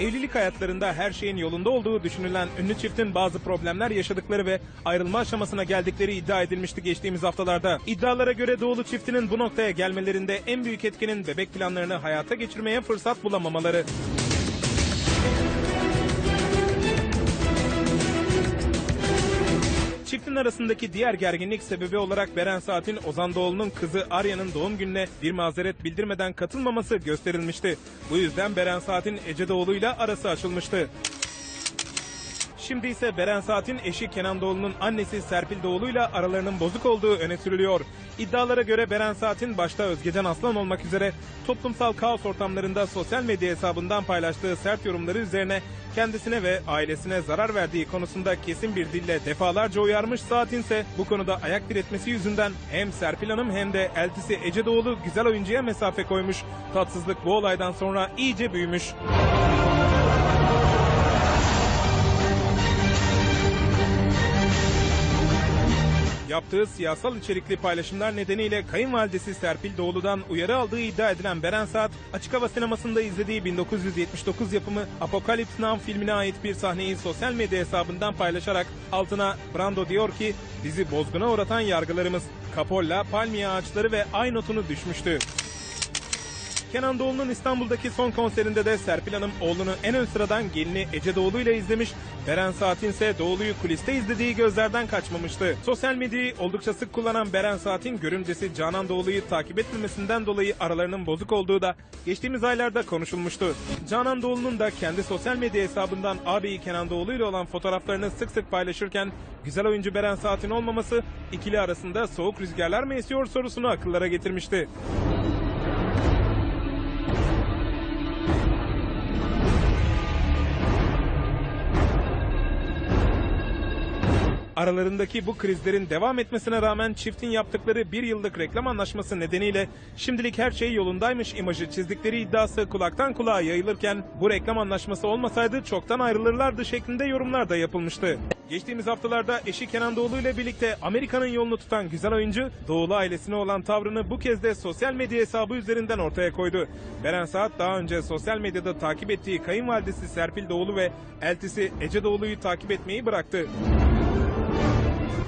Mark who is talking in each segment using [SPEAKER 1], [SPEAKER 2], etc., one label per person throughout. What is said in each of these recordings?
[SPEAKER 1] Evlilik hayatlarında her şeyin yolunda olduğu düşünülen ünlü çiftin bazı problemler yaşadıkları ve ayrılma aşamasına geldikleri iddia edilmişti geçtiğimiz haftalarda. İddialara göre Doğulu çiftinin bu noktaya gelmelerinde en büyük etkinin bebek planlarını hayata geçirmeye fırsat bulamamaları. Çiftin arasındaki diğer gerginlik sebebi olarak Beren Saat'in Ozan Doğulu'nun kızı Arya'nın doğum gününe bir mazeret bildirmeden katılmaması gösterilmişti. Bu yüzden Beren Saat'in Ece Doğulu'yla arası açılmıştı. Şimdi ise Beren Saat'in eşi Kenan Doğulu'nun annesi Serpil Doğulu'yla aralarının bozuk olduğu öne sürülüyor. İddialara göre Beren Saat'in başta Özgecan Aslan olmak üzere toplumsal kaos ortamlarında sosyal medya hesabından paylaştığı sert yorumları üzerine kendisine ve ailesine zarar verdiği konusunda kesin bir dille defalarca uyarmış Saat'in ise bu konuda ayak diretmesi yüzünden hem Serpil Hanım hem de eltisi Ece Doğulu güzel oyuncuya mesafe koymuş. Tatsızlık bu olaydan sonra iyice büyümüş. Yaptığı siyasal içerikli paylaşımlar nedeniyle kayınvalidesi Serpil Doğulu'dan uyarı aldığı iddia edilen Beren Saat, açık hava sinemasında izlediği 1979 yapımı Apocalypse Now filmine ait bir sahneyi sosyal medya hesabından paylaşarak altına Brando diyor ki bizi bozguna uğratan yargılarımız Kapolla, palmiye ağaçları ve ay notunu düşmüştü. Kenan Doğulu'nun İstanbul'daki son konserinde de Serpil Hanım oğlunu en ön sıradan gelini Ece Doğulu ile izlemiş. Beren Saat'in ise Doğulu'yu kuliste izlediği gözlerden kaçmamıştı. Sosyal medyayı oldukça sık kullanan Beren Saat'in görümcesi Canan Doğulu'yu takip etmemesinden dolayı aralarının bozuk olduğu da geçtiğimiz aylarda konuşulmuştu. Canan Doğulu'nun da kendi sosyal medya hesabından ağabeyi Kenan Doğulu ile olan fotoğraflarını sık sık paylaşırken güzel oyuncu Beren Saat'in olmaması ikili arasında soğuk rüzgarlar mı esiyor sorusunu akıllara getirmişti. Aralarındaki bu krizlerin devam etmesine rağmen çiftin yaptıkları bir yıllık reklam anlaşması nedeniyle şimdilik her şey yolundaymış imajı çizdikleri iddiası kulaktan kulağa yayılırken bu reklam anlaşması olmasaydı çoktan ayrılırlardı şeklinde yorumlar da yapılmıştı. Geçtiğimiz haftalarda eşi Kenan Doğulu ile birlikte Amerika'nın yolunu tutan güzel oyuncu Doğulu ailesine olan tavrını bu kez de sosyal medya hesabı üzerinden ortaya koydu. Beren Saat daha önce sosyal medyada takip ettiği kayınvalidesi Serpil Doğulu ve eltisi Ece Doğulu'yu takip etmeyi bıraktı.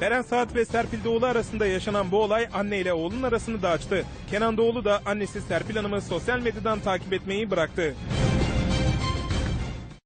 [SPEAKER 1] Beren Saat ve Serpil Doğulu arasında yaşanan bu olay anne ile oğlun arasını da açtı. Kenan Doğulu da annesi Serpil Hanım'ı sosyal medyadan takip etmeyi bıraktı.